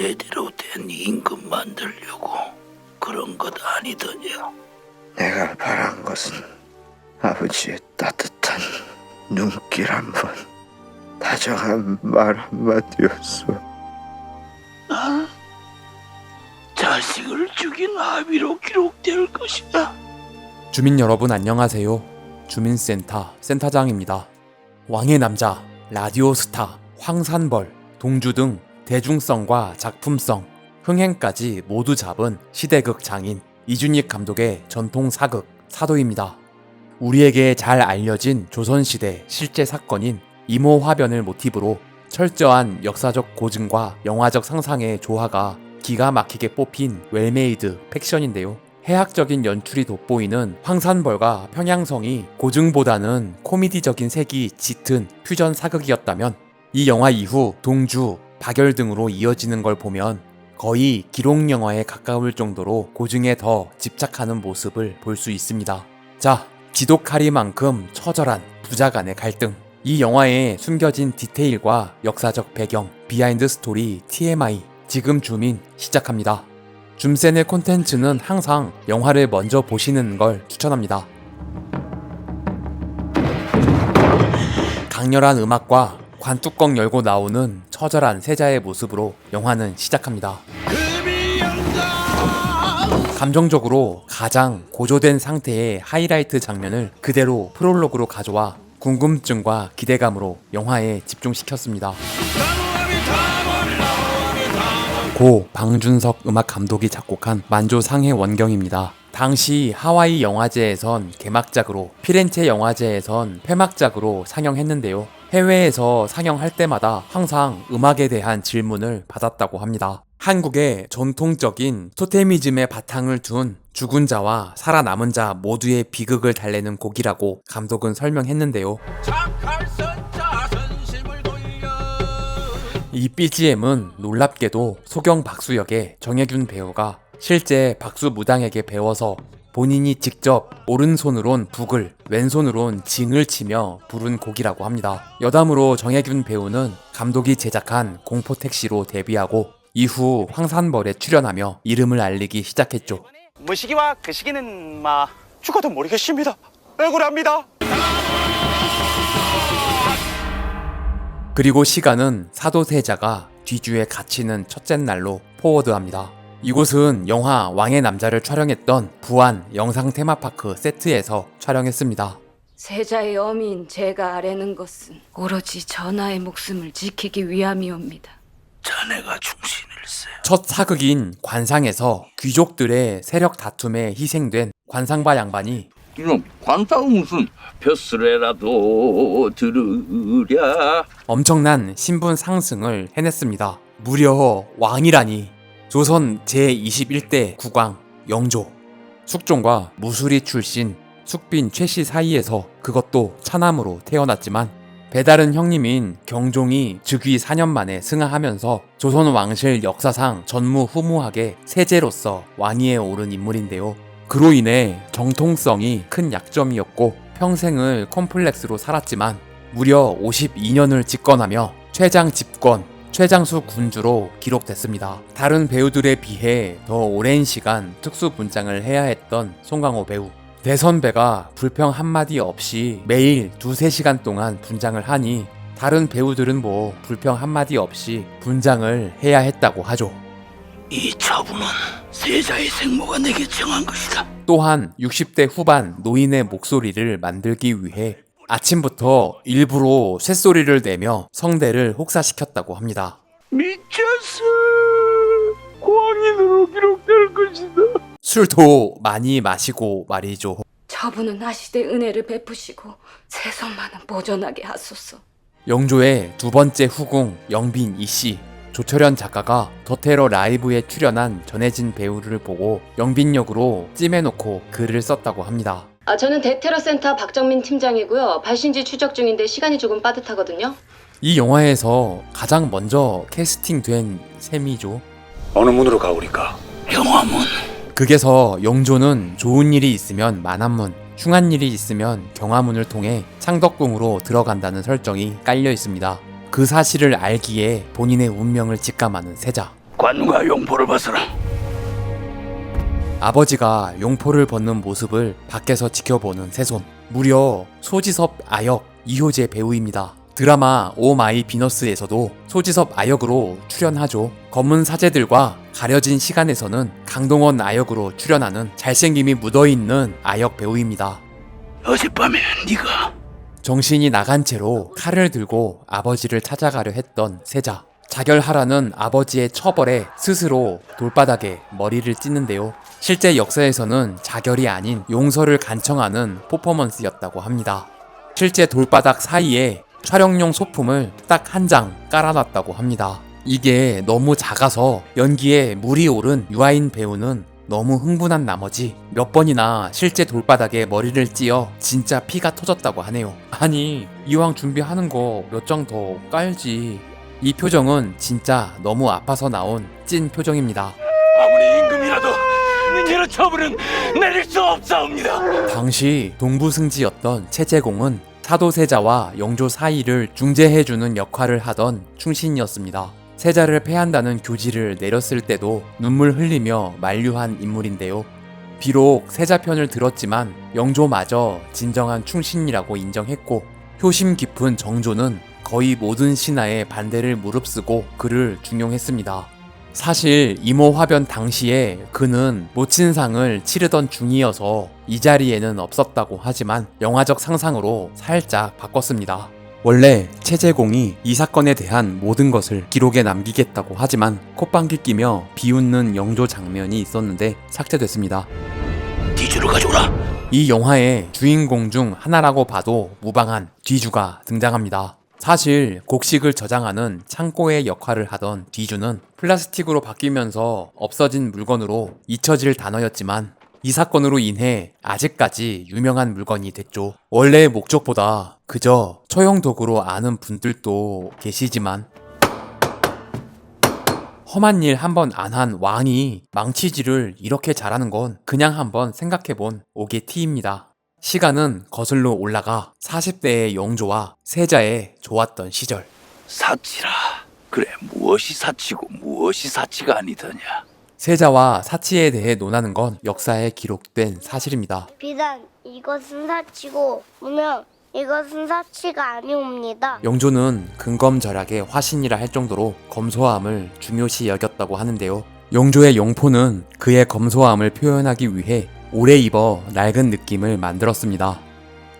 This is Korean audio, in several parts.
제대로 된 임금 만들려고 그런 것 아니더냐? 내가 바란 것은 아버지의 따뜻한 눈길 한 번, 다정한 말 한마디였어. 난 자식을 죽인 아비로 기록될 것이다. 주민 여러분 안녕하세요. 주민센터 센터장입니다. 왕의 남자, 라디오 스타, 황산벌, 동주 등 대중성과 작품성, 흥행까지 모두 잡은 시대극 장인 이준익 감독의 전통 사극 사도입니다. 우리에게 잘 알려진 조선시대 실제 사건인 이모 화변을 모티브로 철저한 역사적 고증과 영화적 상상의 조화가 기가 막히게 뽑힌 웰메이드 팩션인데요. 해학적인 연출이 돋보이는 황산벌과 평양성이 고증보다는 코미디적인 색이 짙은 퓨전 사극이었다면 이 영화 이후 동주, 박열 등으로 이어지는 걸 보면 거의 기록 영화에 가까울 정도로 고증에 더 집착하는 모습을 볼 수 있습니다. 자, 지독하리만큼 처절한 부자 간의 갈등. 이 영화에 숨겨진 디테일과 역사적 배경, 비하인드 스토리, TMI, 지금 주민 시작합니다. 줌센의 콘텐츠는 항상 영화를 먼저 보시는 걸 추천합니다. 강렬한 음악과 관뚜껑 열고 나오는 처절한 세자의 모습으로 영화는 시작합니다. 감정적으로 가장 고조된 상태의 하이라이트 장면을 그대로 프롤로그로 가져와 궁금증과 기대감으로 영화에 집중시켰습니다. 고 방준석 음악 감독이 작곡한 만조 상해 원경입니다. 당시 하와이 영화제에선 개막작으로 피렌체 영화제에선 폐막작으로 상영했는데요. 해외에서 상영할 때마다 항상 음악에 대한 질문을 받았다고 합니다. 한국의 전통적인 토테미즘의 바탕을 둔 죽은 자와 살아남은 자 모두의 비극을 달래는 곡이라고 감독은 설명했는데요. 이 BGM은 놀랍게도 소경 박수 역의 정혜균 배우가 실제 박수 무당에게 배워서 본인이 직접 오른손으론 북을 왼손으론 징을 치며 부른 곡이라고 합니다. 여담으로 정혜균 배우는 감독이 제작한 공포택시로 데뷔하고 이후 황산벌에 출연하며 이름을 알리기 시작했죠. 뭐 시기와 그 시기는 마 죽어도 모르겠습니다. 억울합니다. 그리고 시간은 사도세자가 뒤주에 갇히는 첫째 날로 포워드합니다. 이곳은 영화 왕의 남자를 촬영했던 부안 영상 테마파크 세트에서 촬영했습니다. 세자의 어미인 제가 아뢰는 것은 오로지 전하의 목숨을 지키기 위함이옵니다. 자네가 충신일세. 첫 사극인 관상에서 귀족들의 세력 다툼에 희생된 관상바 양반이 이놈 관상은 무슨 벼슬에라도 들으랴 엄청난 신분 상승을 해냈습니다. 무려 왕이라니. 조선 제21대 국왕 영조. 숙종과 무수리 출신 숙빈 최씨 사이에서 그것도 차남으로 태어났지만 배다른 형님인 경종이 즉위 4년 만에 승하하면서 조선 왕실 역사상 전무후무하게 세제로서 왕위에 오른 인물인데요. 그로 인해 정통성이 큰 약점이었고 평생을 컴플렉스로 살았지만 무려 52년을 집권하며 최장 집권, 최장수 군주로 기록됐습니다. 다른 배우들에 비해 더 오랜 시간 특수 분장을 해야 했던 송강호 배우. 대선배가 불평 한마디 없이 매일 두세 시간 동안 분장을 하니 다른 배우들은 뭐 불평 한마디 없이 분장을 해야 했다고 하죠. 이 처분은 세자의 생모가 내게 정한 것이다. 또한 60대 후반 노인의 목소리를 만들기 위해 아침부터 일부러 쇳소리를 내며 성대를 혹사시켰다고 합니다. 미쳤어. 광인으로 기록될 것이다. 술도 많이 마시고 말이죠. 저분은 하시되 은혜를 베푸시고 세상만은 보존하게 하소서. 영조의 두 번째 후궁 영빈 이씨 조철현 작가가 더테러 라이브에 출연한 전혜진 배우를 보고 영빈 역으로 찜해놓고 글을 썼다고 합니다. 아, 저는 대테러 센터 박정민 팀장이고요. 발신지 추적 중인데 시간이 조금 빠듯하거든요. 이 영화에서 가장 먼저 캐스팅된 셈이죠. 어느 문으로 가오리까? 영화문. 극에서 영조는 좋은 일이 있으면 만한문, 흉한 일이 있으면 경화문을 통해 창덕궁으로 들어간다는 설정이 깔려 있습니다. 그 사실을 알기에 본인의 운명을 직감하는 세자. 관과 용포를 벗어라. 아버지가 용포를 벗는 모습을 밖에서 지켜보는 새손. 무려 소지섭 아역 이효재 배우입니다. 드라마 오 마이 비너스에서도 소지섭 아역으로 출연하죠. 검은 사제들과 가려진 시간에서는 강동원 아역으로 출연하는 잘생김이 묻어있는 아역 배우입니다. 어젯밤에 네가 정신이 나간 채로 칼을 들고 아버지를 찾아가려 했던 세자. 자결하라는 아버지의 처벌에 스스로 돌바닥에 머리를 찢는데요. 실제 역사에서는 자결이 아닌 용서를 간청하는 퍼포먼스였다고 합니다. 실제 돌바닥 사이에 촬영용 소품을 딱 한 장 깔아놨다고 합니다. 이게 너무 작아서 연기에 물이 오른 유아인 배우는 너무 흥분한 나머지 몇 번이나 실제 돌바닥에 머리를 찧어 진짜 피가 터졌다고 하네요. 아니, 이왕 준비하는 거 몇 장 더 깔지. 이 표정은 진짜 너무 아파서 나온 찐 표정입니다. 아무리 임금이라도 이런 처벌은 내릴 수 없사옵니다. 당시 동부승지였던 채제공은 사도세자와 영조 사이를 중재해주는 역할을 하던 충신이었습니다. 세자를 패한다는 교지를 내렸을 때도 눈물 흘리며 만류한 인물인데요. 비록 세자 편을 들었지만 영조마저 진정한 충신이라고 인정했고 효심 깊은 정조는 거의 모든 신하의 반대를 무릅쓰고 그를 중용했습니다. 사실 이모 화변 당시에 그는 모친상을 치르던 중이어서 이 자리에는 없었다고 하지만 영화적 상상으로 살짝 바꿨습니다. 원래 체제공이 이 사건에 대한 모든 것을 기록에 남기겠다고 하지만 콧방귀 끼며 비웃는 영조 장면이 있었는데 삭제됐습니다. 뒤주를 가져오라. 이 영화의 주인공 중 하나라고 봐도 무방한 뒤주가 등장합니다. 사실 곡식을 저장하는 창고의 역할을 하던 뒤주는 플라스틱으로 바뀌면서 없어진 물건으로 잊혀질 단어였지만 이 사건으로 인해 아직까지 유명한 물건이 됐죠. 원래의 목적보다 그저 처형 도구로 아는 분들도 계시지만 험한 일 한 번 안 한 왕이 망치질을 이렇게 잘하는 건 그냥 한번 생각해 본 오게티입니다. 시간은 거슬러 올라가 40대의 영조와 세자의 좋았던 시절. 사치라. 그래 무엇이 사치고 무엇이 사치가 아니더냐. 세자와 사치에 대해 논하는 건 역사에 기록된 사실입니다. 비단 이것은 사치고 무명 이것은 사치가 아니옵니다. 영조는 근검절약의 화신이라 할 정도로 검소함을 중요시 여겼다고 하는데요. 영조의 용포는 그의 검소함을 표현하기 위해 오래 입어 낡은 느낌을 만들었습니다.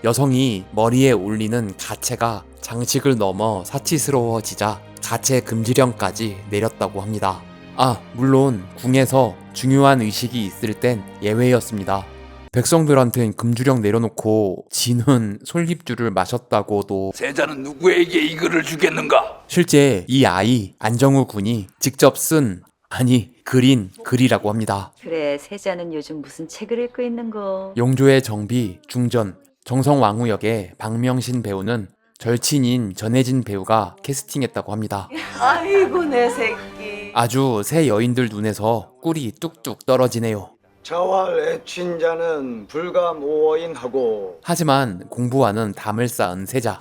여성이 머리에 올리는 가채가 장식을 넘어 사치스러워지자 가채 금지령까지 내렸다고 합니다. 아, 물론 궁에서 중요한 의식이 있을 땐 예외였습니다. 백성들한텐 금주령 내려놓고 지는 솔잎주를 마셨다고도 세자는 누구에게 이거를 주겠는가? 실제 이 아이 안정우 군이 직접 쓴 아니 그린 글이라고 합니다. 그래 세자는 요즘 무슨 책을 읽고 있는 거? 용조의 정비 중전 정성왕후 역의 박명신 배우는 절친인 전혜진 배우가 캐스팅했다고 합니다. 아이고 내 새끼. 아주 새 여인들 눈에서 꿀이 뚝뚝 떨어지네요. 저와 애친자는 불과 모어인하고 하지만 공부와는 담을 쌓은 세자.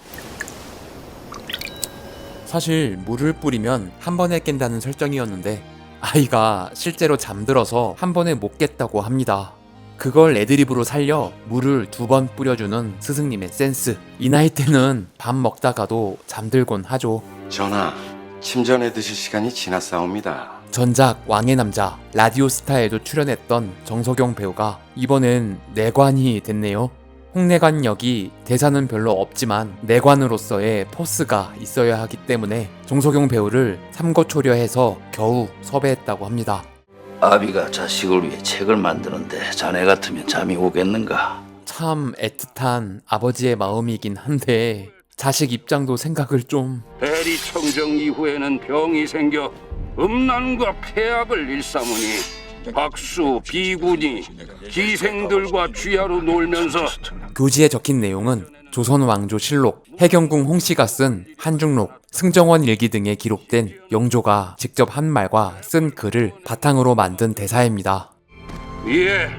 사실 물을 뿌리면 한 번에 깬다는 설정이었는데 아이가 실제로 잠들어서 한 번에 못 깼다고 합니다. 그걸 애드립으로 살려 물을 두 번 뿌려주는 스승님의 센스. 이 나이 때는 밥 먹다가도 잠들곤 하죠. 전하, 침전해 드실 시간이 지났사옵니다. 전작 왕의 남자 라디오스타에도 출연했던 정석영 배우가 이번엔 내관이 됐네요. 홍내관 역이 대사는 별로 없지만 내관으로서의 포스가 있어야 하기 때문에 정석영 배우를 삼고초려해서 겨우 섭외했다고 합니다. 아비가 자식을 위해 책을 만드는데 자네 같으면 잠이 오겠는가? 참 애틋한 아버지의 마음이긴 한데 자식 입장도 생각을 좀 대리 청정 이후에는 병이 생겨 음란과 폐악을 일삼으니 박수, 비구니, 기생들과 쥐하로 놀면서 교지에 적힌 내용은 조선 왕조 실록, 해경궁 홍씨가 쓴 한중록, 승정원 일기 등에 기록된 영조가 직접 한 말과 쓴 글을 바탕으로 만든 대사입니다. 이에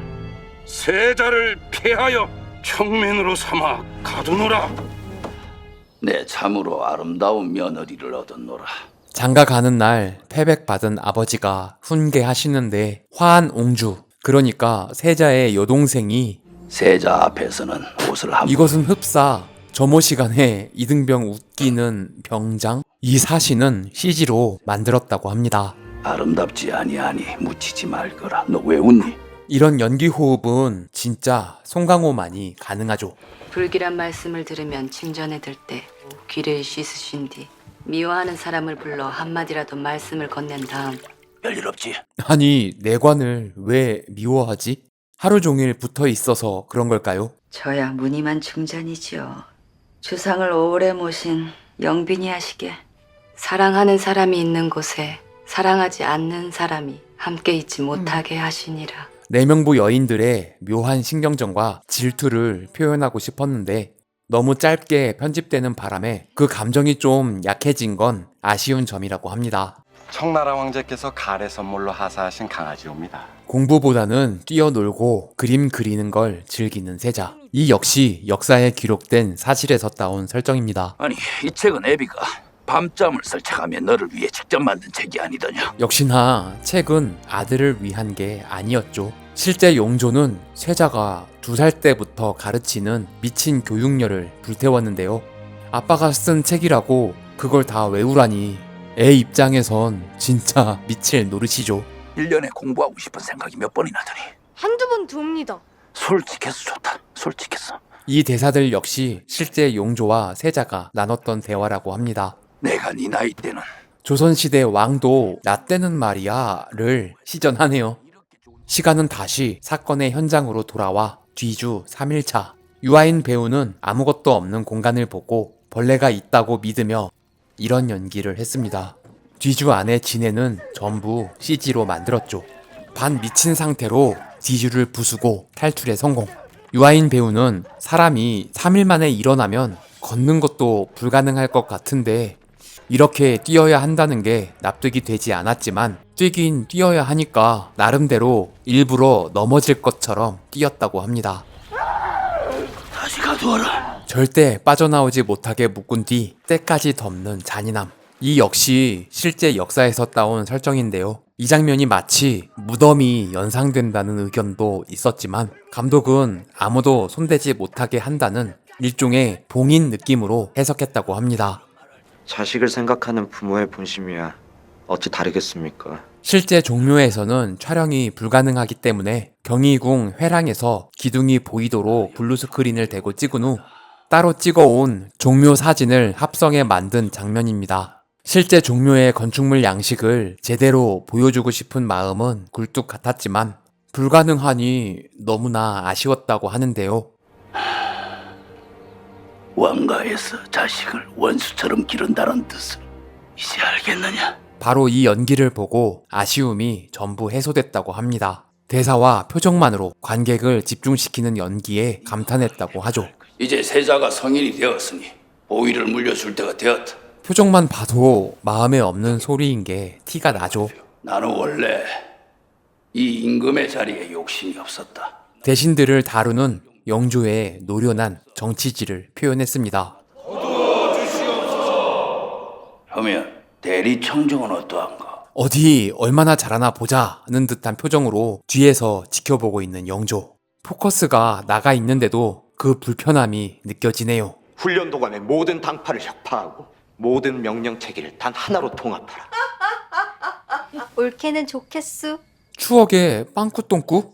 세자를 폐하여 평민으로 삼아 가두노라. 내 참으로 아름다운 며느리를 얻었노라. 장가 가는 날 패백받은 아버지가 훈계하시는데 화한 옹주 그러니까 세자의 여동생이 세자 앞에서는 옷을 한 이것은 흡사 점호 시간에 이등병 웃기는 병장 이 사신은 CG로 만들었다고 합니다. 아름답지 아니하니 묻히지 말거라. 너 왜 웃니? 이런 연기 호흡은 진짜 송강호만이 가능하죠. 불길한 말씀을 들으면 침전에 들 때 귀를 씻으신 뒤 미워하는 사람을 불러 한마디라도 말씀을 건넨 다음 별일 없지. 아니 내관을 왜 미워하지? 하루 종일 붙어 있어서 그런 걸까요? 저야 무늬만 중전이지요. 주상을 오래 모신 영빈이 하시게. 사랑하는 사람이 있는 곳에 사랑하지 않는 사람이 함께 있지 못하게 하시니라. 내명부 여인들의 묘한 신경전과 질투를 표현하고 싶었는데 너무 짧게 편집되는 바람에 그 감정이 좀 약해진 건 아쉬운 점이라고 합니다. 청나라 왕자께서 가래 선물로 하사하신 강아지옵니다. 공부보다는 뛰어놀고 그림 그리는 걸 즐기는 세자. 이 역시 역사에 기록된 사실에서 따온 설정입니다. 아니 이 책은 애비가 밤잠을 설쳐가며 너를 위해 직접 만든 책이 아니더냐. 역시나 책은 아들을 위한 게 아니었죠. 실제 용조는 세자가 두 살 때부터 가르치는 미친 교육녀를 불태웠는데요. 아빠가 쓴 책이라고 그걸 다 외우라니 애 입장에선 진짜 미칠 노릇이죠. 1년에 공부하고 싶은 생각이 몇 번이나 드니. 한두 번 듭니다. 솔직해서 좋다. 솔직해서. 이 대사들 역시 실제 용조와 세자가 나눴던 대화라고 합니다. 내가 네 나이 때는 조선시대 왕도 나 때는 말이야를 시전하네요. 시간은 다시 사건의 현장으로 돌아와 뒤주 3일차 유아인 배우는 아무것도 없는 공간을 보고 벌레가 있다고 믿으며 이런 연기를 했습니다. 뒤주 안에 지네는 전부 CG로 만들었죠. 반 미친 상태로 뒤주를 부수고 탈출에 성공. 유아인 배우는 사람이 3일 만에 일어나면 걷는 것도 불가능할 것 같은데 이렇게 뛰어야 한다는 게 납득이 되지 않았지만 뛰긴 뛰어야 하니까 나름대로 일부러 넘어질 것처럼 뛰었다고 합니다. 다시 가두어라. 절대 빠져나오지 못하게 묶은 뒤 때까지 덮는 잔인함. 이 역시 실제 역사에서 따온 설정인데요. 이 장면이 마치 무덤이 연상된다는 의견도 있었지만 감독은 아무도 손대지 못하게 한다는 일종의 봉인 느낌으로 해석했다고 합니다. 자식을 생각하는 부모의 본심이야 어찌 다르겠습니까? 실제 종묘에서는 촬영이 불가능하기 때문에 경희궁 회랑에서 기둥이 보이도록 블루스크린을 대고 찍은 후 따로 찍어온 종묘 사진을 합성해 만든 장면입니다. 실제 종묘의 건축물 양식을 제대로 보여주고 싶은 마음은 굴뚝 같았지만 불가능하니 너무나 아쉬웠다고 하는데요. 왕가에서 자식을 원수처럼 기른다는 뜻을 이제 알겠느냐? 바로 이 연기를 보고 아쉬움이 전부 해소됐다고 합니다. 대사와 표정만으로 관객을 집중시키는 연기에 감탄했다고 하죠. 이제 세자가 성인이 되었으니 오이를 물려줄 때가 되었다. 표정만 봐도 마음에 없는 소리인 게 티가 나죠. 나는 원래 이 임금의 자리에 욕심이 없었다. 대신들을 다루는 영조의 노련한 정치지를 표현했습니다. 하면 대리 청정은 어떠한가? 어디 얼마나 잘하나 보자는 듯한 표정으로 뒤에서 지켜보고 있는 영조. 포커스가 나가 있는데도 그 불편함이 느껴지네요. 훈련 도관의 모든 당파를 혁파하고 모든 명령 체계를 단 하나로 통합하라. 옳게는 좋겠수. 추억의 빵꾸똥꾸?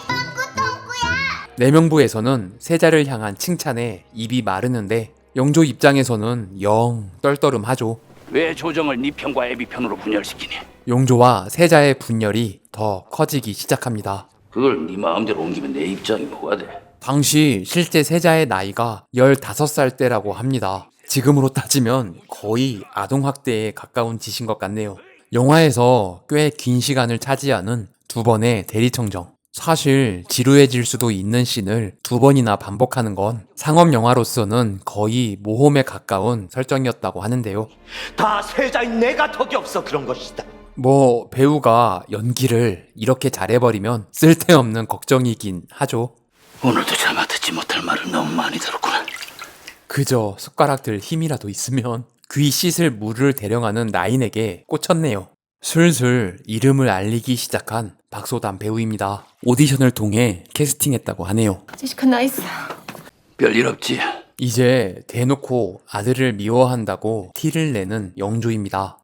내명부에서는 세자를 향한 칭찬에 입이 마르는데 영조 입장에서는 영 떨떠름하죠. 왜 조정을 네 편과 애비 편으로 분열시키니? 용조와 세자의 분열이 더 커지기 시작합니다. 그걸 네 마음대로 옮기면 내 입장이 뭐가 돼? 당시 실제 세자의 나이가 15살 때라고 합니다. 지금으로 따지면 거의 아동학대에 가까운 짓인 것 같네요. 영화에서 꽤 긴 시간을 차지하는 두 번의 대리청정. 사실 지루해질 수도 있는 씬을 두 번이나 반복하는 건 상업 영화로서는 거의 모험에 가까운 설정이었다고 하는데요. 다 세자인 내가 덕이 없어 그런 것이다. 뭐 배우가 연기를 이렇게 잘해버리면 쓸데없는 걱정이긴 하죠. 오늘도 차마 듣지 못할 말을 너무 많이 들었구나. 그저 숟가락 들 힘이라도 있으면 귀 씻을 물을 대령하는 나인에게 꽂혔네요. 슬슬 이름을 알리기 시작한 박소담 배우입니다. 오디션을 통해 캐스팅했다고 하네요. 제시카 나이스. 별일 없지. 이제 대놓고 아들을 미워한다고 티를 내는 영조입니다.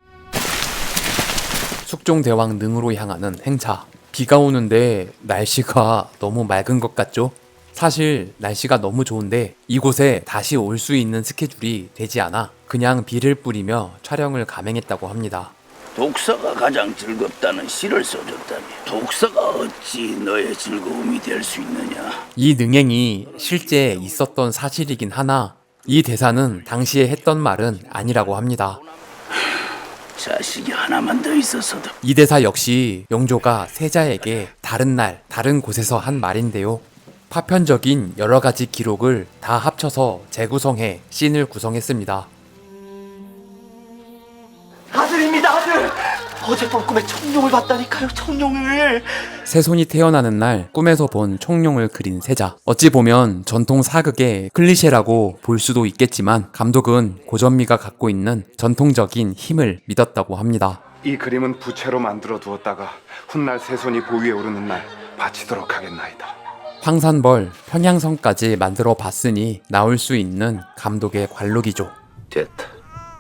숙종대왕 능으로 향하는 행차. 비가 오는데 날씨가 너무 맑은 것 같죠? 사실 날씨가 너무 좋은데 이곳에 다시 올 수 있는 스케줄이 되지 않아 그냥 비를 뿌리며 촬영을 감행했다고 합니다. 독서가 가장 즐겁다는 시를 써줬다니. 독서가 어찌 너의 즐거움이 될 수 있느냐? 이 능행이 실제 있었던 사실이긴 하나 이 대사는 당시에 했던 말은 아니라고 합니다. 자식이 하나만 더 있었어도 이 대사 역시 영조가 세자에게 다른 날, 다른 곳에서 한 말인데요. 파편적인 여러 가지 기록을 다 합쳐서 재구성해 씬을 구성했습니다. 아들입니다 아들 어젯밤 꿈에 청룡을 봤다니까요 청룡을 새손이 태어나는 날 꿈에서 본 청룡을 그린 세자. 어찌 보면 전통 사극의 클리셰라고 볼 수도 있겠지만 감독은 고전미가 갖고 있는 전통적인 힘을 믿었다고 합니다. 이 그림은 부채로 만들어 두었다가 훗날 새손이 보위에 오르는 날 바치도록 하겠나이다. 황산벌, 평양성까지 만들어 봤으니 나올 수 있는 감독의 관록이죠. 됐다.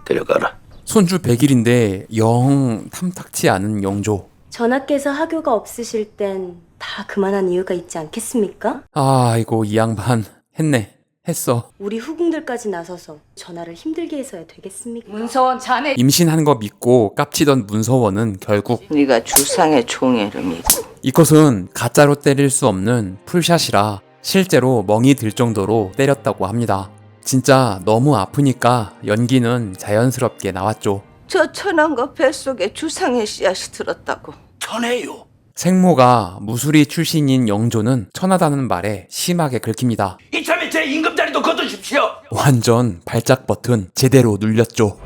데려가라. 손주 100일인데 영 탐탁치 않은 영조. 전하께서 하교가 없으실 땐 다 그만한 이유가 있지 않겠습니까? 아이고 이 양반 했네. 했어. 우리 후궁들까지 나서서 전하를 힘들게 해서야 되겠습니까? 문서원 자네 임신한 거 믿고 깝치던 문서원은 결국 네가 주상의 총애름이고 이것은 가짜로 때릴 수 없는 풀샷이라 실제로 멍이 들 정도로 때렸다고 합니다. 진짜 너무 아프니까 연기는 자연스럽게 나왔죠. 저 천왕과 뱃속에 주상의 씨앗이 들었다고 천해요. 생모가 무술이 출신인 영조는 천하다는 말에 심하게 긁힙니다. 이참에 제 임금 자리도 거두십시오. 완전 발작 버튼 제대로 눌렸죠.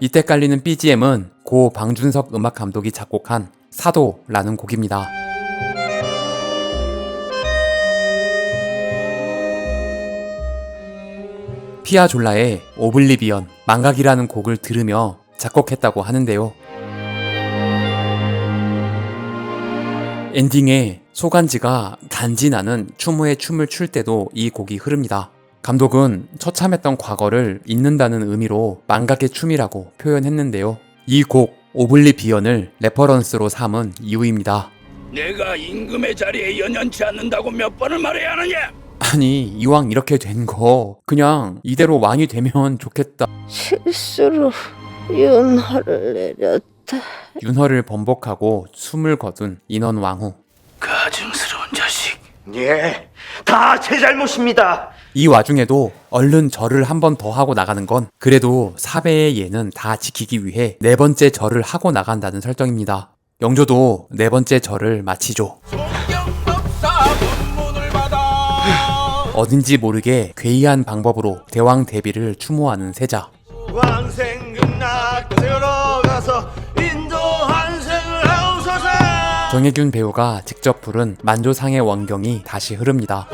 이때 깔리는 BGM은 고 방준석 음악 감독이 작곡한 사도라는 곡입니다. 피아졸라의 오블리비언 망각이라는 곡을 들으며 작곡했다고 하는데요. 엔딩에 소간지가 간지나는 추모의 춤을 출 때도 이 곡이 흐릅니다. 감독은 처참했던 과거를 잊는다는 의미로 망각의 춤이라고 표현했는데요. 이 곡 오블리비언을 레퍼런스로 삼은 이유입니다. 내가 임금의 자리에 연연치 않는다고 몇 번을 말해야 하느냐? 아니 이왕 이렇게 된 거 그냥 이대로 왕이 되면 좋겠다. 실수로 윤허를 내렸다 윤허를 번복하고 숨을 거둔 인원 왕후. 가증스러운 자식. 예, 다 제 잘못입니다 이 와중에도 얼른 절을 한 번 더 하고 나가는 건 그래도 사배의 예는 다 지키기 위해 네 번째 절을 하고 나간다는 설정입니다. 영조도 네 번째 절을 마치죠. 어딘지 모르게 괴이한 방법으로 대왕 대비를 추모하는 세자. 왕생극락 들어가서 정혜균 배우가 직접 부른 만조상의 원경이 다시 흐릅니다.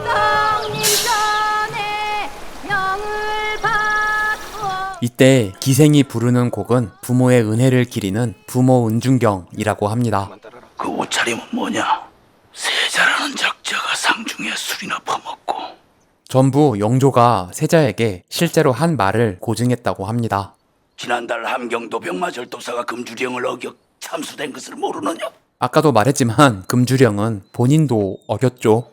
이때 기생이 부르는 곡은 부모의 은혜를 기리는 부모 은중경이라고 합니다. 그 옷차림은 뭐냐? 세자라는 작자가 상중에 술이나 퍼먹고 전부 영조가 세자에게 실제로 한 말을 고증했다고 합니다. 지난달 함경도 병마절도사가 금주령을 어겨 참수된 것을 모르느냐? 아까도 말했지만 금주령은 본인도 어겼죠.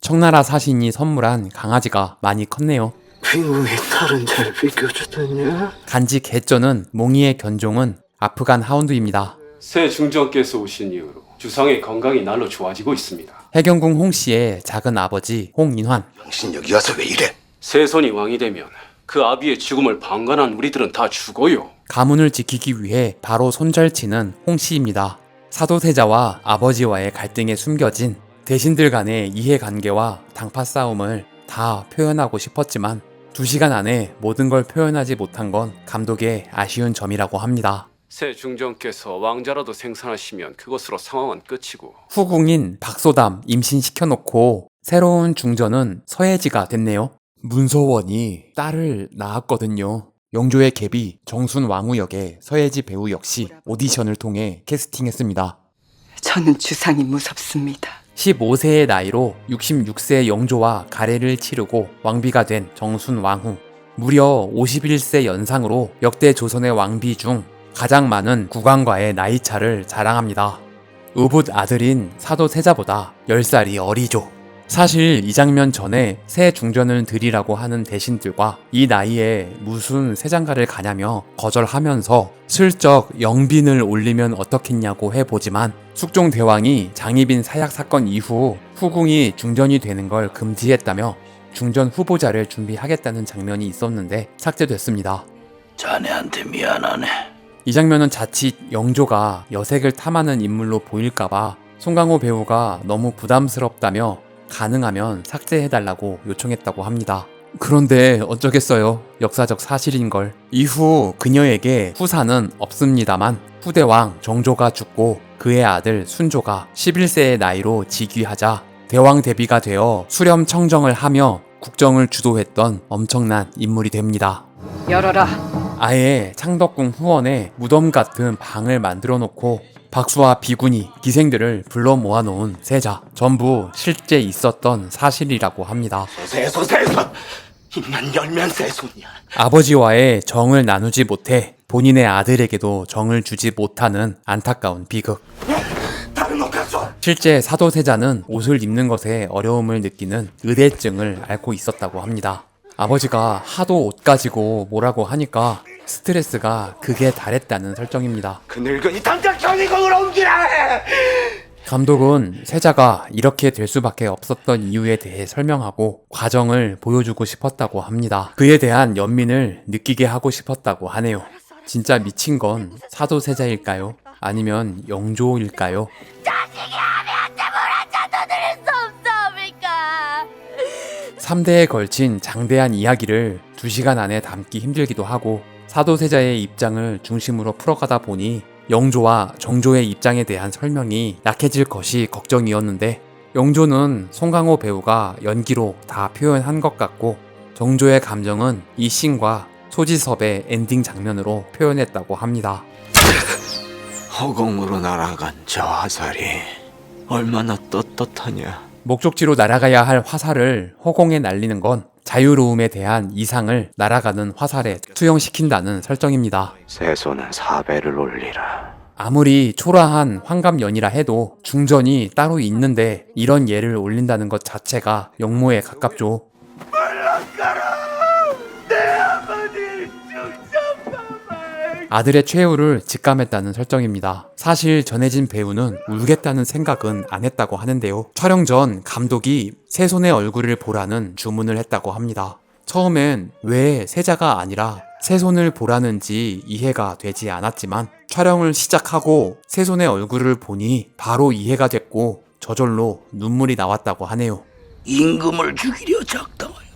청나라 사신이 선물한 강아지가 많이 컸네요. 빙궁이 다른 잘 비켜주더냐 간지 개쩌는 몽이의 견종은 아프간 하운드입니다. 새 중정께서 오신 이후로 주상의 건강이 날로 좋아지고 있습니다. 해경궁 홍씨의 작은 아버지 홍인환. 당신 여기 와서 왜 이래? 새손이 왕이 되면 그 아비의 죽음을 방관한 우리들은 다 죽어요. 가문을 지키기 위해 바로 손절치는 홍씨입니다. 사도세자와 아버지와의 갈등에 숨겨진 대신들 간의 이해관계와 당파 싸움을 다 표현하고 싶었지만 2시간 안에 모든 걸 표현하지 못한 건 감독의 아쉬운 점이라고 합니다. 새 중정께서 왕자라도 생산하시면 그것으로 상황은 끝이고 후궁인 박소담 임신시켜놓고 새로운 중전은 서예지가 됐네요. 문서원이 딸을 낳았거든요. 영조의 갭이 정순 왕후 역의 서예지 배우 역시 오디션을 통해 캐스팅했습니다. 저는 주상이 무섭습니다. 15세의 나이로 66세 영조와 가래를 치르고 왕비가 된 정순 왕후. 무려 51세 연상으로 역대 조선의 왕비 중 가장 많은 국왕과의 나이차를 자랑합니다. 의붓 아들인 사도 세자보다 10살이 어리죠. 사실 이 장면 전에 새 중전을 드리라고 하는 대신들과 이 나이에 무슨 새 장가를 가냐며 거절하면서 슬쩍 영빈을 올리면 어떻겠냐고 해보지만 숙종 대왕이 장희빈 사약 사건 이후 후궁이 중전이 되는 걸 금지했다며 중전 후보자를 준비하겠다는 장면이 있었는데 삭제됐습니다. 자네한테 미안하네. 이 장면은 자칫 영조가 여색을 탐하는 인물로 보일까봐 송강호 배우가 너무 부담스럽다며 가능하면 삭제해달라고 요청했다고 합니다. 그런데 어쩌겠어요. 역사적 사실인 걸. 이후 그녀에게 후사는 없습니다만 후대왕 정조가 죽고 그의 아들 순조가 11세의 나이로 즉위하자 대왕 대비가 되어 수렴 청정을 하며 국정을 주도했던 엄청난 인물이 됩니다. 열어라. 아예 창덕궁 후원에 무덤 같은 방을 만들어 놓고 박수와 비구니, 기생들을 불러 모아놓은 세자 전부 실제 있었던 사실이라고 합니다. 세소 세소 입만 열면 세손이야 아버지와의 정을 나누지 못해 본인의 아들에게도 정을 주지 못하는 안타까운 비극. 가져 실제 사도세자는 옷을 입는 것에 어려움을 느끼는 의대증을 앓고 있었다고 합니다. 아버지가 하도 옷 가지고 뭐라고 하니까 스트레스가 극에 달했다는 설정입니다. 그 늙은이 당장 경희궁으로 옮기라 해 감독은 세자가 이렇게 될 수밖에 없었던 이유에 대해 설명하고 과정을 보여주고 싶었다고 합니다. 그에 대한 연민을 느끼게 하고 싶었다고 하네요. 진짜 미친 건 사도 세자일까요? 아니면 영조일까요? 3대에 걸친 장대한 이야기를 2시간 안에 담기 힘들기도 하고 사도세자의 입장을 중심으로 풀어가다 보니 영조와 정조의 입장에 대한 설명이 약해질 것이 걱정이었는데 영조는 송강호 배우가 연기로 다 표현한 것 같고 정조의 감정은 이 씬과 소지섭의 엔딩 장면으로 표현했다고 합니다. 허공으로 날아간 저 화살이 얼마나 떳떳하냐 목적지로 날아가야 할 화살을 허공에 날리는 건 자유로움에 대한 이상을 날아가는 화살에 투영시킨다는 설정입니다. 세손은 사배를 올리라 아무리 초라한 환갑연이라 해도 중전이 따로 있는데 이런 예를 올린다는 것 자체가 역모에 가깝죠. 아들의 최후를 직감했다는 설정입니다. 사실 전해진 배우는 울겠다는 생각은 안 했다고 하는데요. 촬영 전 감독이 세 손의 얼굴을 보라는 주문을 했다고 합니다. 처음엔 왜 세자가 아니라 세 손을 보라는지 이해가 되지 않았지만 촬영을 시작하고 세 손의 얼굴을 보니 바로 이해가 됐고 저절로 눈물이 나왔다고 하네요. 임금을 죽이려 작당하여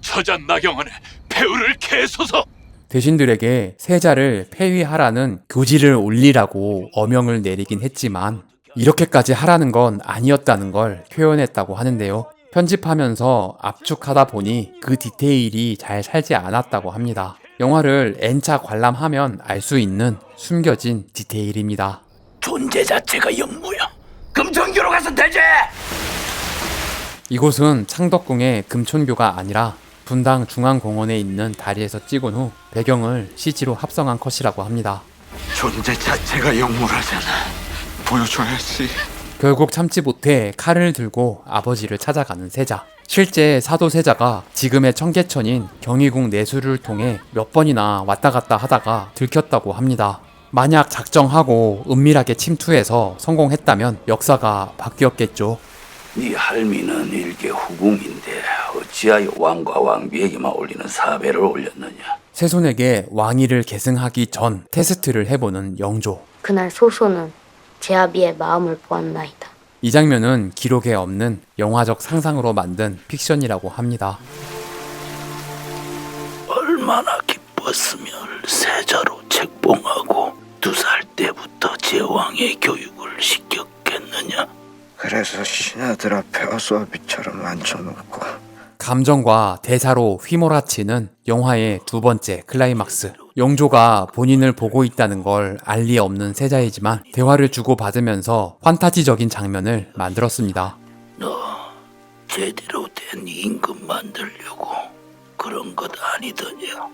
저자 나경원의 배우를 개소서 대신들에게 세자를 폐위하라는 교지를 올리라고 어명을 내리긴 했지만 이렇게까지 하라는 건 아니었다는 걸 표현했다고 하는데요. 편집하면서 압축하다 보니 그 디테일이 잘 살지 않았다고 합니다. 영화를 N차 관람하면 알 수 있는 숨겨진 디테일입니다. 존재 자체가 영모야. 금천교로 가서 되지. 이곳은 창덕궁의 금촌교가 아니라 분당 중앙공원에 있는 다리에서 찍은 후 배경을 CG로 합성한 컷이라고 합니다. 존재 자체가 영물하잖아 보여줘야지 결국 참지 못해 칼을 들고 아버지를 찾아가는 세자. 실제 사도 세자가 지금의 청계천인 경희궁 내수를 통해 몇 번이나 왔다 갔다 하다가 들켰다고 합니다. 만약 작정하고 은밀하게 침투해서 성공했다면 역사가 바뀌었겠죠. 네 할미는 일개 후궁인데 어찌하여 왕과 왕비에게만 올리는 사배를 올렸느냐? 세손에게 왕위를 계승하기 전 테스트를 해보는 영조. 그날 소소는 제 아비의 마음을 보았나이다. 이 장면은 기록에 없는 영화적 상상으로 만든 픽션이라고 합니다. 얼마나 기뻐. 잡았으면 세자로 책봉하고 두 살 때부터 제왕의 교육을 시켰겠느냐? 그래서 신하들 앞에 어수아비처럼 앉혀놓고 감정과 대사로 휘몰아치는 영화의 두 번째 클라이막스. 영조가 본인을 보고 있다는 걸 알 리 없는 세자이지만 대화를 주고받으면서 환타지적인 장면을 만들었습니다. 너 제대로 된 임금 만들려고 그런 것 아니더냐?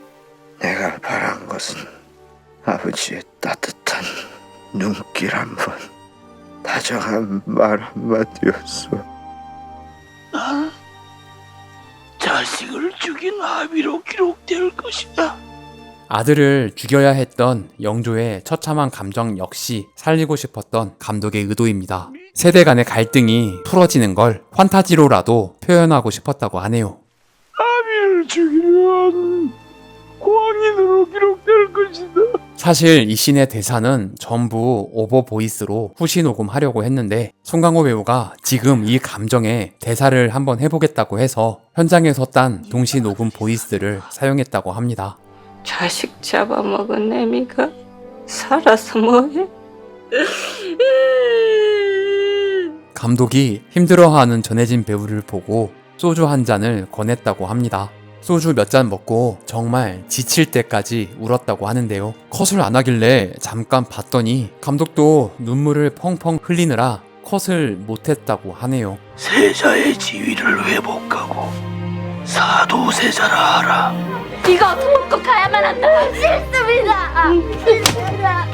내가 바란 것은 아버지의 따뜻한 눈길 한 번, 다정한 말 한마디였어. 난 자식을 죽인 합의로 기록될 것이다. 아들을 죽여야 했던 영조의 처참한 감정 역시 살리고 싶었던 감독의 의도입니다. 세대 간의 갈등이 풀어지는 걸 환타지로라도 표현하고 싶었다고 하네요. 합의를 죽이 면 광인으로 기록될 것이다. 사실 이 씬의 대사는 전부 오버 보이스로 후시 녹음하려고 했는데 송강호 배우가 지금 이 감정에 대사를 한번 해보겠다고 해서 현장에서 딴 동시 녹음 보이스를 사용했다고 합니다. 자식 잡아먹은 애미가 살아서 뭐해? 감독이 힘들어하는 전혜진 배우를 보고 소주 한 잔을 권했다고 합니다. 소주 몇 잔 먹고 정말 지칠 때까지 울었다고 하는데요. 컷을 안 하길래 잠깐 봤더니 감독도 눈물을 펑펑 흘리느라 컷을 못했다고 하네요. 세자의 지위를 회복하고 사도세자라 하라. 이거 꼭 가야만 한다. 싫습니다. 싫습니다.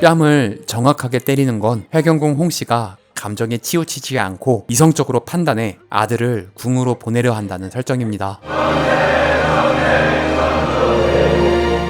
뺨을 정확하게 때리는 건 회경궁 홍 씨가 감정에 치우치지 않고 이성적으로 판단해 아들을 궁으로 보내려 한다는 설정입니다.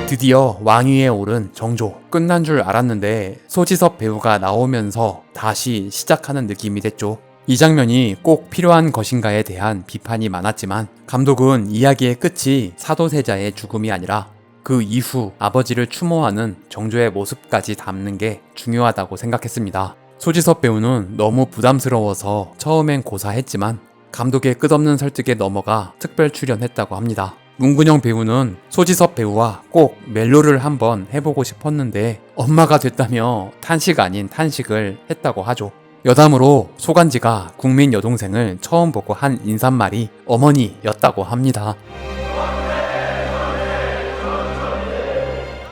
드디어 왕위에 오른 정조. 끝난 줄 알았는데 소지섭 배우가 나오면서 다시 시작하는 느낌이 됐죠. 이 장면이 꼭 필요한 것인가에 대한 비판이 많았지만 감독은 이야기의 끝이 사도세자의 죽음이 아니라 그 이후 아버지를 추모하는 정조의 모습까지 담는 게 중요하다고 생각했습니다. 소지섭 배우는 너무 부담스러워서 처음엔 고사했지만 감독의 끝없는 설득에 넘어가 특별 출연했다고 합니다. 문근영 배우는 소지섭 배우와 꼭 멜로를 한번 해보고 싶었는데 엄마가 됐다며 탄식 아닌 탄식을 했다고 하죠. 여담으로 소간지가 국민 여동생을 처음 보고 한 인사말이 어머니였다고 합니다.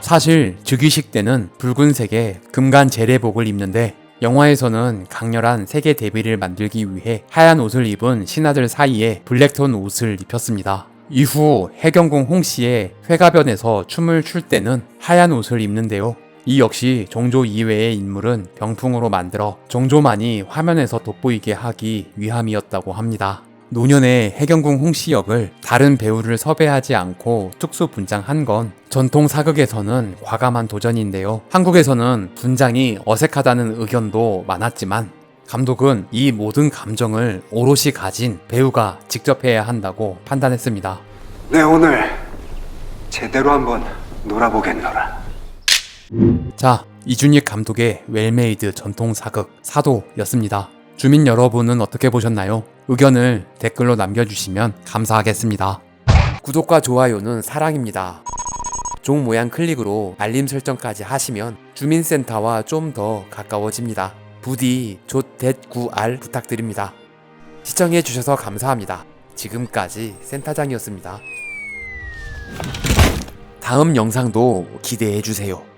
사실 즉위식 때는 붉은색의 금간 제례복을 입는데 영화에서는 강렬한 세계 데뷔를 만들기 위해 하얀 옷을 입은 신하들 사이에 블랙톤 옷을 입혔습니다. 이후 해경궁 홍씨의 회가변에서 춤을 출 때는 하얀 옷을 입는데요. 이 역시 정조 이외의 인물은 병풍으로 만들어 정조만이 화면에서 돋보이게 하기 위함이었다고 합니다. 노년의 해경궁 홍씨 역을 다른 배우를 섭외하지 않고 특수 분장한 건 전통 사극에서는 과감한 도전인데요. 한국에서는 분장이 어색하다는 의견도 많았지만 감독은 이 모든 감정을 오롯이 가진 배우가 직접 해야 한다고 판단했습니다. 네 오늘 제대로 한번 놀아보겠노라. 자, 이준익 감독의 웰메이드 전통 사극 사도였습니다. 주민 여러분은 어떻게 보셨나요? 의견을 댓글로 남겨주시면 감사하겠습니다. 구독과 좋아요는 사랑입니다. 종 모양 클릭으로 알림 설정까지 하시면 주민센터와 좀 더 가까워집니다. 부디 조댓구알 부탁드립니다. 시청해주셔서 감사합니다. 지금까지 센터장이었습니다. 다음 영상도 기대해주세요.